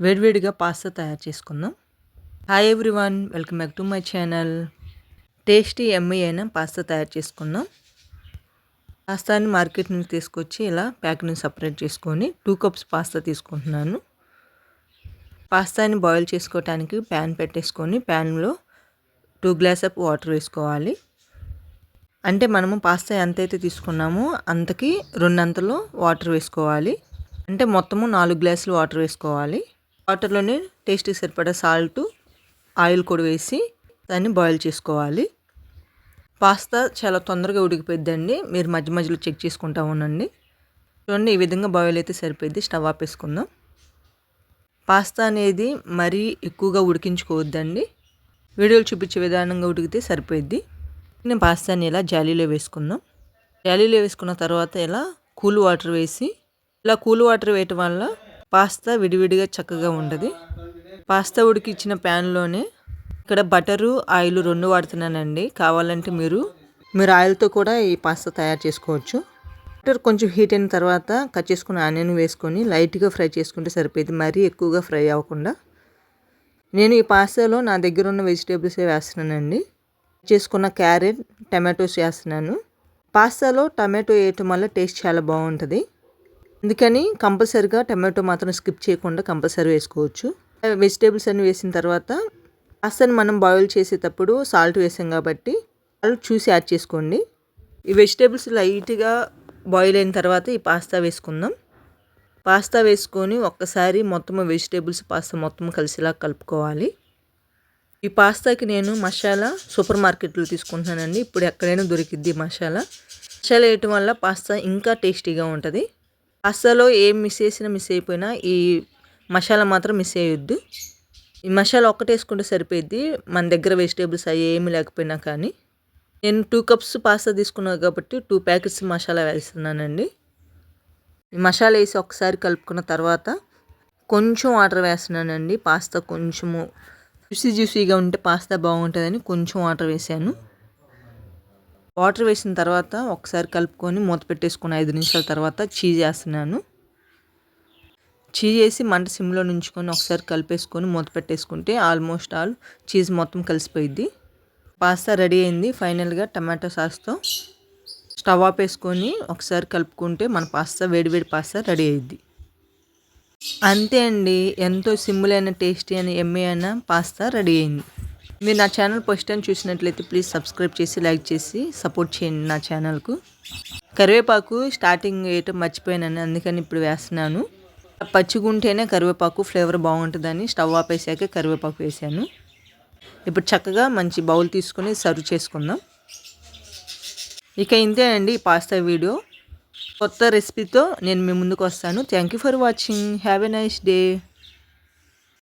వేడివేడిగా పాస్తా తయారు చేసుకుందాం. Hi everyone welcome back to my channel tasty yummy అయిన పాస్తా తయారు చేసుకుందాం. పాస్తాని మార్కెట్ నుంచి తీసుకొచ్చి ఇలా ప్యాక్ని సపరేట్ చేసుకొని టూ కప్స్ పాస్తా తీసుకుంటున్నాను. పాస్తాని బాయిల్ చేసుకోవటానికి ప్యాన్ పెట్టేసుకొని ప్యాన్లో టూ గ్లాస్ ఆఫ్ వాటర్ వేసుకోవాలి. అంటే మనము పాస్తా ఎంతైతే తీసుకున్నామో అంతకి రెండంతలో వాటర్ వేసుకోవాలి. అంటే మొత్తము నాలుగు గ్లాసులు వాటర్ వేసుకోవాలి. వాటర్లోనే టేస్ట్కి సరిపడా సాల్ట్ ఆయిల్ కూడా వేసి దాన్ని బాయిల్ చేసుకోవాలి. పాస్తా చాలా తొందరగా ఉడికిపోద్దండి మీరు మధ్య మధ్యలో చెక్ చేసుకుంటా ఉండండి. చూడండి ఈ విధంగా బాయిల్ అయితే సరిపోద్ది స్టవ్ ఆపేసుకుందాం. పాస్తా అనేది మరీ ఎక్కువగా ఉడికించుకోవద్దండి. వీడియోలు చూపించే విధానంగా ఉడికితే సరిపోయిద్ది. నేను పాస్తాని ఇలా జాలీలో వేసుకుందాం. జాలీలో వేసుకున్న తర్వాత ఇలా కూల్ వాటర్ వేసి ఇలా కూల్ వాటర్ వేయటం వల్ల పాస్తా విడివిడిగా చక్కగా ఉండదు పాస్తా ఉడికిచ్చిన ప్యాన్లోనే ఇక్కడ బటరు ఆయిల్ రెండు వాడుతున్నానండి. కావాలంటే మీరు మీరు ఆయిల్తో కూడా ఈ పాస్తా తయారు చేసుకోవచ్చు. బటర్ కొంచెం హీట్ అయిన తర్వాత కట్ చేసుకున్న ఆనియన్ వేసుకొని లైట్గా ఫ్రై చేసుకుంటే సరిపోయింది. మరీ ఎక్కువగా ఫ్రై అవ్వకుండా. నేను ఈ పాస్తాలో నా దగ్గర ఉన్న వెజిటేబుల్సే వేస్తున్నానండి. చేసుకున్న క్యారెట్ టమాటోస్ వేస్తున్నాను. పాస్తాలో టమాటో వేయటం వల్ల టేస్ట్ చాలా బాగుంటుంది. అందుకని కంపల్సరిగా టమాటో మాత్రం స్కిప్ చేయకుండా కంపల్సరీ వేసుకోవచ్చు. వెజిటేబుల్స్ అన్ని వేసిన తర్వాత పాస్తాని మనం బాయిల్ చేసేటప్పుడు సాల్ట్ వేసాం కాబట్టి సాల్ట్ చూసి యాడ్ చేసుకోండి. ఈ వెజిటేబుల్స్ లైట్గా బాయిల్ అయిన తర్వాత ఈ పాస్తా వేసుకుందాం. పాస్తా వేసుకొని ఒక్కసారి మొత్తం వెజిటేబుల్స్ పాస్తా మొత్తం కలిసిలా కలుపుకోవాలి. ఈ పాస్తాకి నేను మసాలా సూపర్ మార్కెట్లో తీసుకుంటున్నానండి. ఇప్పుడు ఎక్కడైనా దొరికిద్ది మసాలా. మసాలా వేయటం వల్ల పాస్తా ఇంకా టేస్టీగా ఉంటుంది. పాస్తాలో ఏం మిస్ చేసినా మిస్ అయిపోయినా ఈ మసాలా మాత్రం మిస్ అయ్యొద్దు. ఈ మసాలా ఒక్కటి వేసుకుంటే సరిపోద్ది మన దగ్గర వెజిటేబుల్స్ అవి ఏమి లేకపోయినా కానీ. నేను టూ కప్స్ పాస్తా తీసుకున్నాను కాబట్టి టూ ప్యాకెట్స్ మసాలా వేస్తున్నానండి. ఈ మసాలా వేసి ఒకసారి కలుపుకున్న తర్వాత కొంచెం వాటర్ వేస్తున్నానండి. పాస్తా కొంచెము జ్యూసీ జ్యూసీగా ఉంటే పాస్తా బాగుంటుందని కొంచెం వాటర్ వేసాను. వాటర్ వేసిన తర్వాత ఒకసారి కలుపుకొని మూత పెట్టేసుకుని ఐదు నిమిషాల తర్వాత చీజ్ వేస్తున్నాను చీజ్ వేసి మంట సిమ్లో నుంచుకొని ఒకసారి కలిపేసుకొని మూత పెట్టేసుకుంటే ఆల్మోస్ట్ ఆల్ చీజ్ మొత్తం కలిసిపోయిద్ది. పాస్తా రెడీ అయింది. ఫైనల్గా టమాటో సాస్తో స్టవ్ ఆపేసుకొని ఒకసారి కలుపుకుంటే మన పాస్తా వేడివేడి పాస్తా రెడీ అయింది అంతే అండి. ఎంతో సింపుల్ అయిన టేస్టీ అయిన ఎమ్మె అయిన పాస్తా రెడీ అయింది. మీరు నా ఛానల్ ఫస్ట్ టైం చూసినట్లయితే ప్లీజ్ సబ్స్క్రైబ్ చేసి లైక్ చేసి సపోర్ట్ చేయండి నా ఛానల్కు కరివేపాకు స్టార్టింగ్ వేయటం మర్చిపోయానని అందుకని ఇప్పుడు వేస్తున్నాను. పచ్చిగుంటేనే కరివేపాకు ఫ్లేవర్ బాగుంటుందని స్టవ్ ఆపేసాక కరివేపాకు వేసాను. ఇప్పుడు చక్కగా మంచి బౌల్ తీసుకొని సర్వ్ చేసుకుందాం. ఇక ఇంతే అండి పాస్తా వీడియో కొత్త రెసిపీతో నేను మీ ముందుకు వస్తాను. Thank you for watching have a nice day